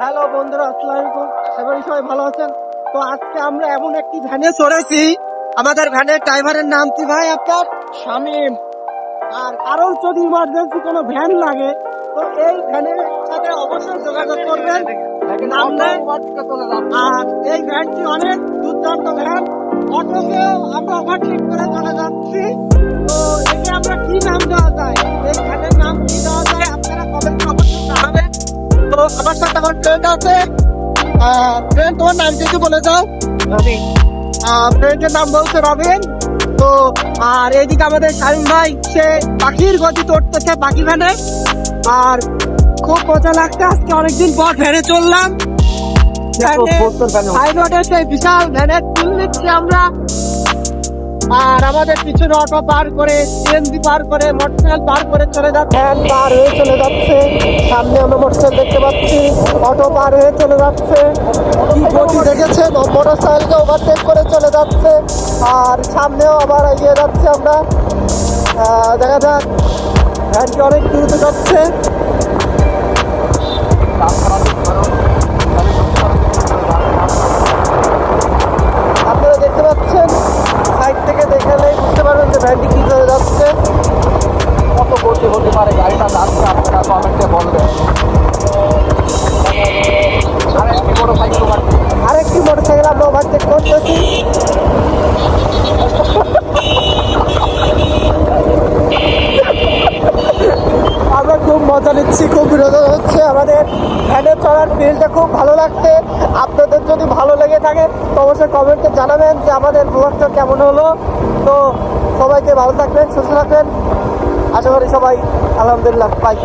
Hello বন্ধুরা আসসালামু আলাইকুম আশা সবাই ভালো আছেন? তো আজকে আমরা এমন একটি ভ্যানে চড়েছি। আমাদের ভ্যানের ড্রাইভারের নাম কি ভাই আপনার? শামীম। আর কারোর যদি ইমার্জেন্সি কোনো ভ্যান লাগে তো এই ভ্যানের সাথে অবশ্যই যোগাযোগ করবেন। আর এই ভ্যানটি অনেক দুর্দান্ত ভ্যান। অটোকেও আমরা ওভারটেক করে চলে যাচ্ছি। তো একে আমরা কি নাম দেওয়া আছে। ফ্রেন্ড তোমার নাম একটু বলে যাও? ফ্রেন্ডের নাম বলছে রবিন। তো আর এইদিকে আমাদের শাহিন ভাই সে পাখির গতি চড়তেছে পাখি ভ্যানে। আর খুব মজা লাগছে আজকে অনেকদিন পর ভ্যানে চললাম। সেই বিশাল ভ্যানের তুল নিচ্ছি আমরা। আর আমাদের পিছনে অটো পার করে সিএনজি পার করে, মোটরসাইকেল পার করে চলে যাচ্ছে। পার হয়ে চলে যাচ্ছে। সামনে আমরা মোটরসাইকেল দেখতে পাচ্ছি। অটো পার হয়ে চলে যাচ্ছে। কি গতি দেখেছে মোটরসাইকেলকে ওভারটেক করে চলে যাচ্ছে। আর সামনেও আবার এগিয়ে যাচ্ছে আমরা। দেখা যাক। ভ্যানটি অনেক দ্রুত যাচ্ছে। হতে পারে, গাড়িটা যাচ্ছে আপনারা কমেন্টে বলবেন আরেকটি বড় সাইকেল আরেকটি মোটরসাইকেল আমরা ওভারটেক করতেছি। আমরা খুব মজা নিচ্ছি, খুব বিনোদন হচ্ছে। আমাদের ভ্যানে চড়ার ফিলটা খুব ভালো লাগছে। আপনাদের যদি ভালো লেগে থাকে, তো অবশ্যই কমেন্টে জানাবেন যে আমাদের ব্লগটা কেমন হলো। তো সবাইকে ভালো থাকবেন, সুস্থ থাকবেন। করি সবাই আলহামদুলিল্লাহ বাই